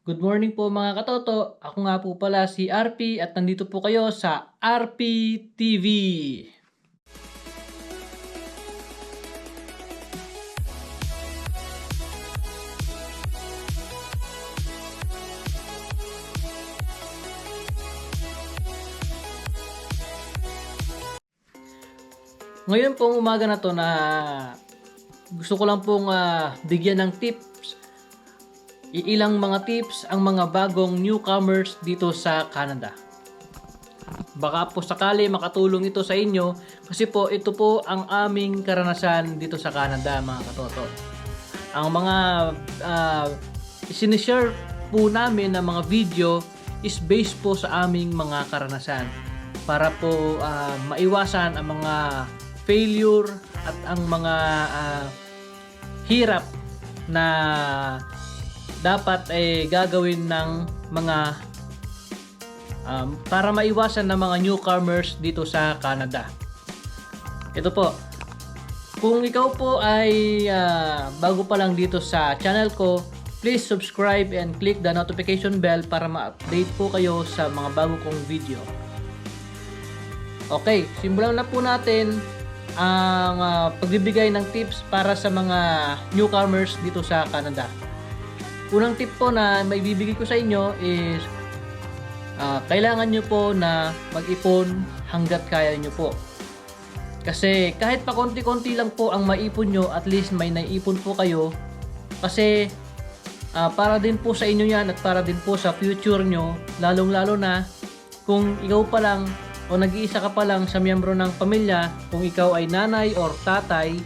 Good morning po mga katoto. Ako nga po pala si RP at nandito po kayo sa RP TV. Ngayon pong umaga na to na gusto ko lang pong ah, bigyan ng tips iilang mga tips ang mga bagong newcomers dito sa Canada. Baka po sakali makatulong ito sa inyo kasi po ito po ang aming karanasan dito sa Canada mga katoto. Ang mga uh, sinishare po namin na mga video is based po sa aming mga karanasan para po ah, maiwasan ang mga failure at ang mga ah, hirap na dapat ay gagawin ng mga um, para maiwasan ng mga newcomers dito sa Canada. Ito po. Kung ikaw po ay ah, bago pa lang dito sa channel ko, please subscribe and click the notification bell para ma-update po kayo sa mga bago kong video. Okay, simulan na po natin ang ah, pagbibigay ng tips para sa mga newcomers dito sa Canada. Unang tip po na may bibigay ko sa inyo is ah, kailangan nyo po na mag-ipon hanggat kaya nyo po. Kasi kahit pa konti-konti lang po ang maipon nyo, at least may naipon po kayo. Kasi ah, para din po sa inyo yan at para din po sa future nyo, lalong-lalo na kung ikaw pa lang o nag-iisa ka pa lang sa miyembro ng pamilya, kung ikaw ay nanay or tatay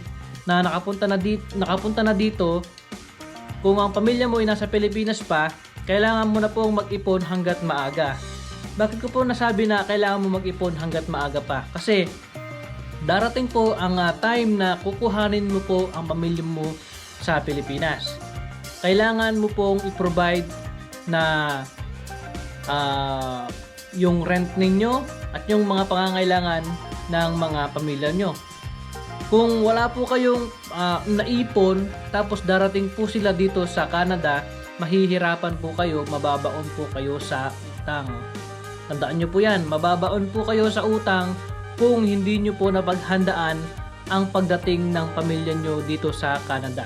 na nakapunta na dito, nakapunta na dito kung ang pamilya mo ay nasa Pilipinas pa, kailangan mo na pong mag-ipon hanggat maaga. Bakit ko po nasabi na kailangan mo mag-ipon hanggat maaga pa? Kasi darating po ang ah, time na kukuhanin mo po ang pamilya mo sa Pilipinas. Kailangan mo pong i-provide na ah, yung rent ninyo at yung mga pangangailangan ng mga pamilya nyo. Kung wala po kayong ah, naipon tapos darating po sila dito sa Canada, mahihirapan po kayo, mababaon po kayo sa utang. Tandaan nyo po yan, mababaon po kayo sa utang kung hindi nyo po napaghandaan ang pagdating ng pamilya nyo dito sa Canada.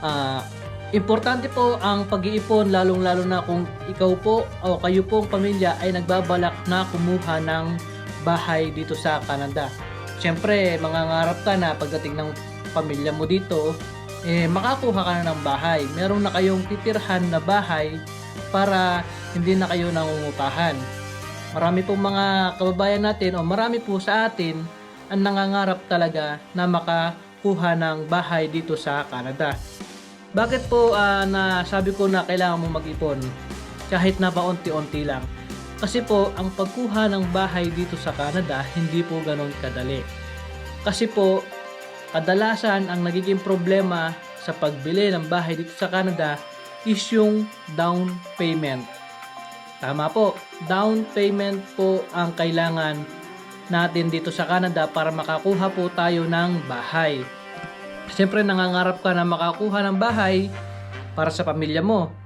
Ah, importante po ang pag-iipon lalong-lalo na kung ikaw po o kayo pong pamilya ay nagbabalak na kumuha ng bahay dito sa Canada. Siyempre, mangangarap ka na pagdating ng pamilya mo dito, eh, makakuha ka na ng bahay. Meron na kayong titirhan na bahay para hindi na kayo nangungutahan. Marami pong mga kababayan natin o marami po sa atin ang nangangarap talaga na makakuha ng bahay dito sa Canada. Bakit po ah, na sabi ko na kailangan mo mag-ipon kahit na paunti-unti lang? Kasi po, ang pagkuha ng bahay dito sa Canada, hindi po ganon kadali. Kasi po, kadalasan ang nagiging problema sa pagbili ng bahay dito sa Canada is yung down payment. Tama po, down payment po ang kailangan natin dito sa Canada para makakuha po tayo ng bahay. Siyempre nangangarap ka na makakuha ng bahay para sa pamilya mo.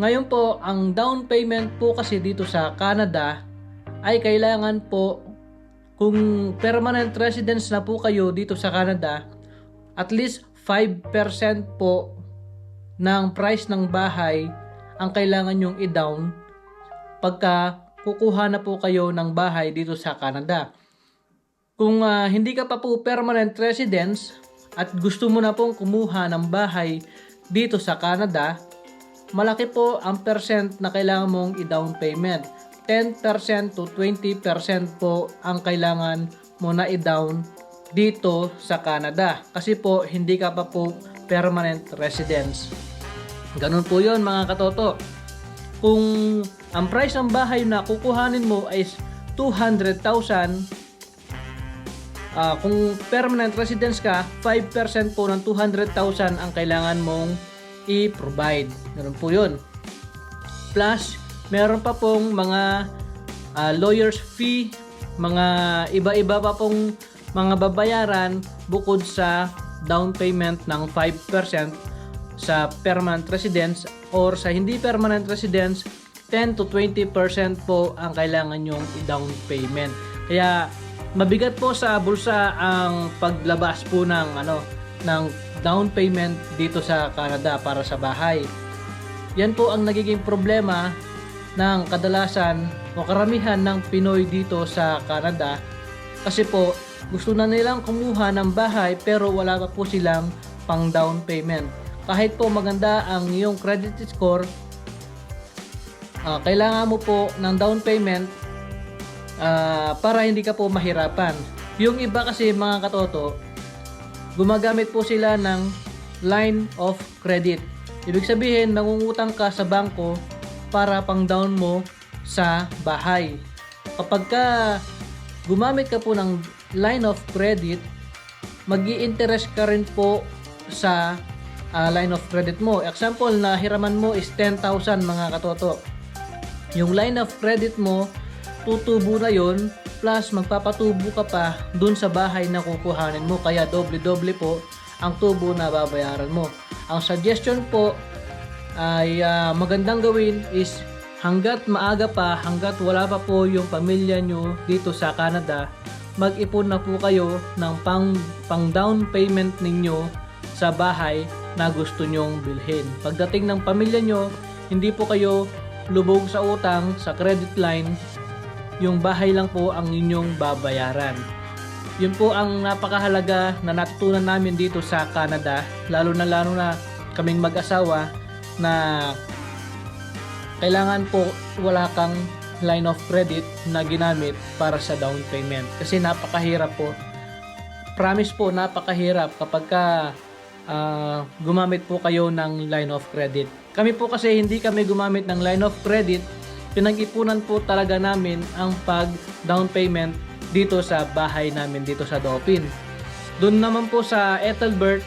Ngayon po, ang down payment po kasi dito sa Canada ay kailangan po kung permanent residence na po kayo dito sa Canada, at least 5% po ng price ng bahay ang kailangan nyong i-down pagka kukuha na po kayo ng bahay dito sa Canada. Kung ah, hindi ka pa po permanent residence at gusto mo na pong kumuha ng bahay dito sa Canada, malaki po ang percent na kailangan mong i-down payment. 10% to 20% po ang kailangan mo na i-down dito sa Canada. Kasi po, hindi ka pa po permanent residence. Ganun po yon mga katoto. Kung ang price ng bahay na kukuhanin mo is 200,000, ah, kung permanent residence ka, 5% po ng 200,000 ang kailangan mong i-provide. Ganun po yun. Plus, meron pa pong mga ah, lawyer's fee, mga iba-iba pa pong mga babayaran bukod sa down payment ng 5% sa permanent residence or sa hindi permanent residence 10 to 20% po ang kailangan nyong i-down payment. Kaya mabigat po sa bulsa ang paglabas po ng ano ng down payment dito sa Canada para sa bahay. Yan po ang nagiging problema ng kadalasan o karamihan ng Pinoy dito sa Canada kasi po gusto na nilang kumuha ng bahay pero wala pa po silang pang down payment. Kahit po maganda ang iyong credit score, ah, kailangan mo po ng down payment ah, para hindi ka po mahirapan. Yung iba kasi mga katoto, gumagamit po sila ng line of credit. Ibig sabihin, nangungutang ka sa bangko para pang down mo sa bahay. Kapag ka gumamit ka po ng line of credit, mag interest ka rin po sa ah, line of credit mo. Example, na hiraman mo is 10,000 mga katoto. Yung line of credit mo, tutubo na yon plus magpapatubo ka pa dun sa bahay na kukuhanin mo. Kaya doble-doble po ang tubo na babayaran mo. Ang suggestion po ay ah, magandang gawin is hanggat maaga pa, hanggat wala pa po yung pamilya nyo dito sa Canada, mag-ipon na po kayo ng pang, pang down payment ninyo sa bahay na gusto nyong bilhin. Pagdating ng pamilya nyo, hindi po kayo lubog sa utang, sa credit line, yung bahay lang po ang inyong babayaran. Yun po ang napakahalaga na natutunan namin dito sa Canada, lalo na lalo na kaming mag-asawa na kailangan po wala kang line of credit na ginamit para sa down payment. Kasi napakahirap po. Promise po napakahirap kapag ka ah, gumamit po kayo ng line of credit. Kami po kasi hindi kami gumamit ng line of credit pinag-ipunan po talaga namin ang pag down payment dito sa bahay namin dito sa Dauphin doon naman po sa Ethelbert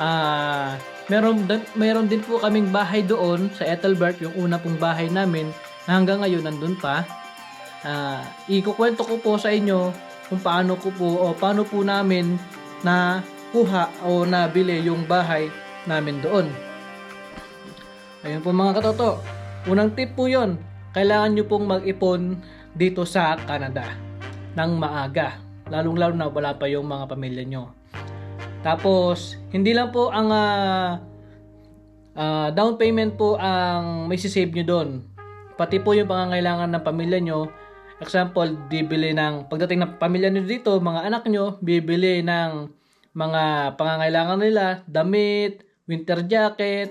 Ah, meron din, meron din po kaming bahay doon sa Ethelbert, yung una pong bahay namin na hanggang ngayon nandun pa. Ah, ikukwento ko po sa inyo kung paano ko po o paano po namin na kuha o nabili yung bahay namin doon. Ayun po mga katoto. Unang tip po yon, kailangan nyo pong mag-ipon dito sa Canada ng maaga. Lalong-lalo na wala pa yung mga pamilya nyo. Tapos, hindi lang po ang ah, ah, down payment po ang may sisave nyo doon. Pati po yung pangangailangan ng pamilya nyo. Example, bibili ng, pagdating ng pamilya nyo dito, mga anak nyo, bibili ng mga pangangailangan nila, damit, winter jacket,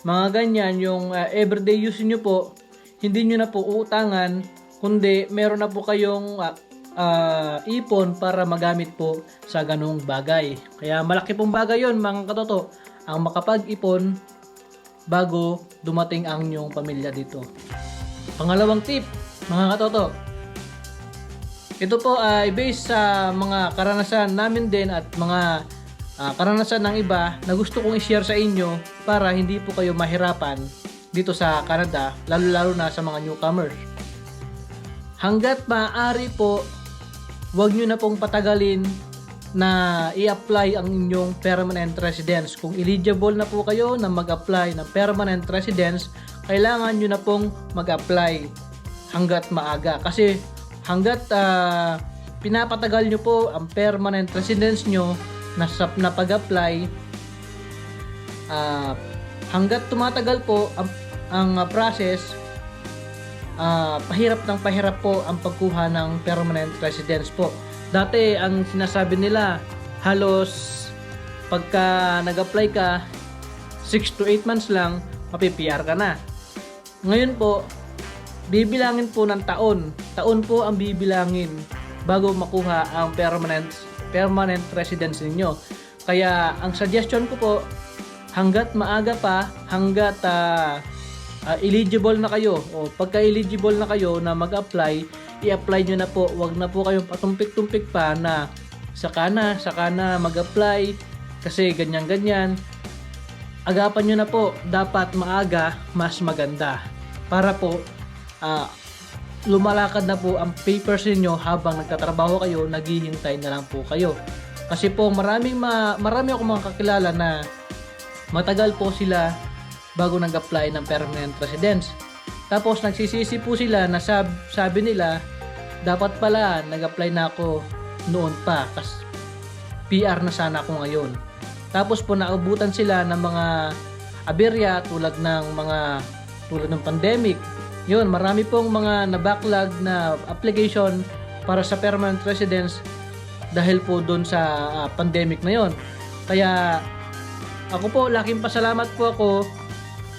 mga ganyan, yung ah, everyday use nyo po, hindi nyo na po utangan, kundi meron na po kayong ah, ah, ipon para magamit po sa ganung bagay. Kaya malaki pong bagay yon mga katoto, ang makapag-ipon bago dumating ang inyong pamilya dito. Pangalawang tip, mga katoto, ito po ay based sa mga karanasan namin din at mga ah, karanasan ng iba na gusto kong i-share sa inyo para hindi po kayo mahirapan dito sa Canada, lalo-lalo na sa mga newcomers. Hanggat maaari po, huwag nyo na pong patagalin na i-apply ang inyong permanent residence. Kung eligible na po kayo na mag-apply ng permanent residence, kailangan nyo na pong mag-apply hanggat maaga. Kasi hanggat ah, pinapatagal nyo po ang permanent residence nyo na, sa, na pag-apply, ah, hanggat tumatagal po ang, ang ah, process, ah, pahirap ng pahirap po ang pagkuha ng permanent residence po. Dati ang sinasabi nila halos pagka nag-apply ka 6 to 8 months lang mapi-PR ka na. Ngayon po bibilangin po ng taon. Taon po ang bibilangin bago makuha ang permanent permanent residence ninyo. Kaya ang suggestion ko po hanggat maaga pa, hanggat ah, ah, eligible na kayo o pagka eligible na kayo na mag-apply, i-apply nyo na po. Huwag na po kayong patumpik-tumpik pa na saka na, saka na mag-apply kasi ganyan-ganyan. Agapan nyo na po, dapat maaga, mas maganda. Para po, ah, lumalakad na po ang papers niyo habang nagtatrabaho kayo, naghihintay na lang po kayo. Kasi po maraming ma, marami ako mga kakilala na matagal po sila bago nag-apply ng permanent residence. Tapos nagsisisi po sila na sab sabi nila, dapat pala nag-apply na ako noon pa kasi PR na sana ako ngayon. Tapos po naubutan sila ng mga aberya tulad ng mga tulad ng pandemic. Yun, marami pong mga na-backlog na application para sa permanent residence dahil po doon sa ah, pandemic na yon. Kaya ako po, laking pasalamat po ako.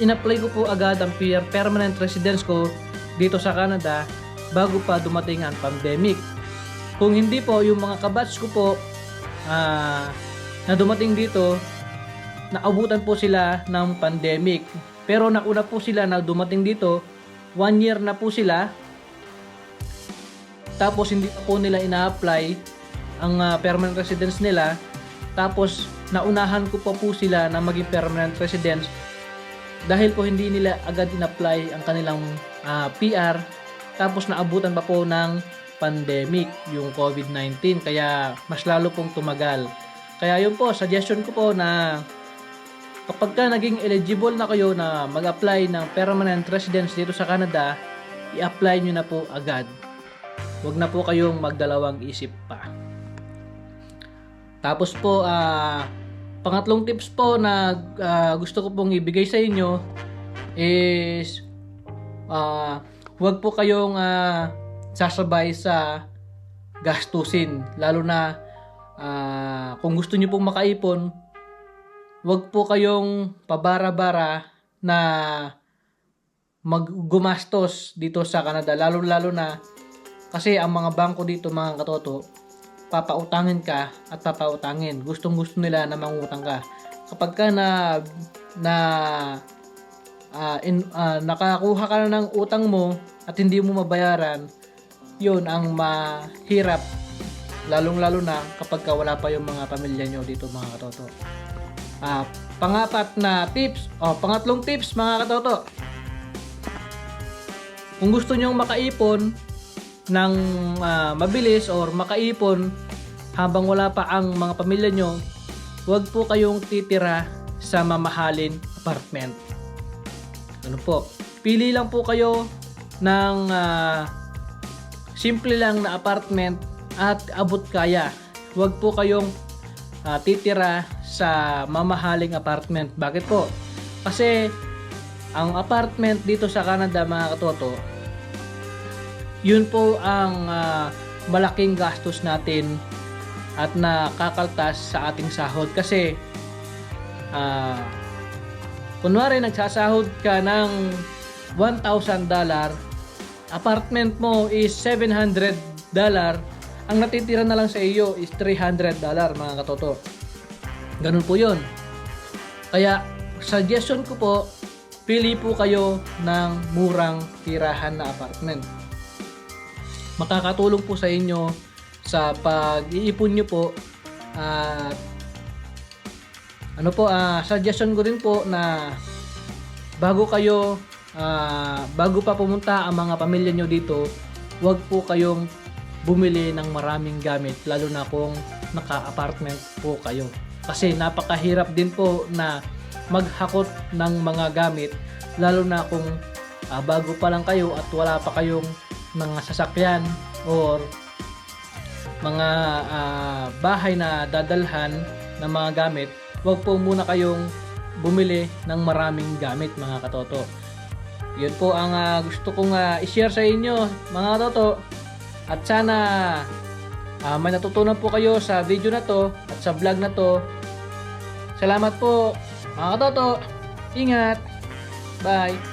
In-apply ko po agad ang permanent residence ko dito sa Canada bago pa dumating ang pandemic. Kung hindi po, yung mga kabats ko po ah, na dumating dito, naabutan po sila ng pandemic. Pero nauna po sila na dumating dito, one year na po sila. Tapos hindi po nila ina-apply ang ah, permanent residence nila. Tapos naunahan ko pa po sila na maging permanent residence dahil po hindi nila agad in-apply ang kanilang ah, PR. Tapos naabutan pa po ng pandemic, yung COVID-19. Kaya mas lalo pong tumagal. Kaya yun po, suggestion ko po na kapag ka naging eligible na kayo na mag-apply ng permanent residence dito sa Canada, i-apply nyo na po agad. Huwag na po kayong magdalawang isip pa. Tapos po, ah, pangatlong tips po na ah, gusto ko pong ibigay sa inyo is ah, huwag po kayong ah, sasabay sa gastusin. Lalo na ah, kung gusto niyo pong makaipon, huwag po kayong pabara-bara na maggumastos dito sa Canada. Lalo-lalo na kasi ang mga bangko dito mga katoto, papautangin ka at papautangin. Gustong gusto nila na mangutang ka. Kapag ka na na ah, in, ah, nakakuha ka na ng utang mo at hindi mo mabayaran, yun ang mahirap lalong-lalo na kapag ka wala pa yung mga pamilya nyo dito mga katoto. Ah, pangapat na tips, o pangatlong tips mga katoto. Kung gusto nyong makaipon ng ah, mabilis or makaipon habang wala pa ang mga pamilya nyo, huwag po kayong titira sa mamahalin apartment. Ano po? Pili lang po kayo ng ah, simple lang na apartment at abot kaya. Huwag po kayong ah, titira sa mamahaling apartment. Bakit po? Kasi ang apartment dito sa Canada mga katoto, yun po ang ah, malaking gastos natin at nakakaltas sa ating sahod kasi ah kunwari nagsasahod ka ng $1,000 apartment mo is $700 ang natitira na lang sa iyo is $300 mga katoto. Ganun po yun. Kaya suggestion ko po pili po kayo ng murang tirahan na apartment. Makakatulong po sa inyo sa pag-iipon nyo po at ano po ah suggestion ko rin po na bago kayo ah, bago pa pumunta ang mga pamilya nyo dito huwag po kayong bumili ng maraming gamit lalo na kung naka-apartment po kayo kasi napakahirap din po na maghakot ng mga gamit lalo na kung ah, bago pa lang kayo at wala pa kayong mga sasakyan or mga ah, bahay na dadalhan ng mga gamit, huwag po muna kayong bumili ng maraming gamit mga katoto. Yun po ang ah, gusto kong ah, i-share sa inyo mga katoto. At sana ah, may natutunan po kayo sa video na to at sa vlog na to. Salamat po mga katoto. Ingat. Bye.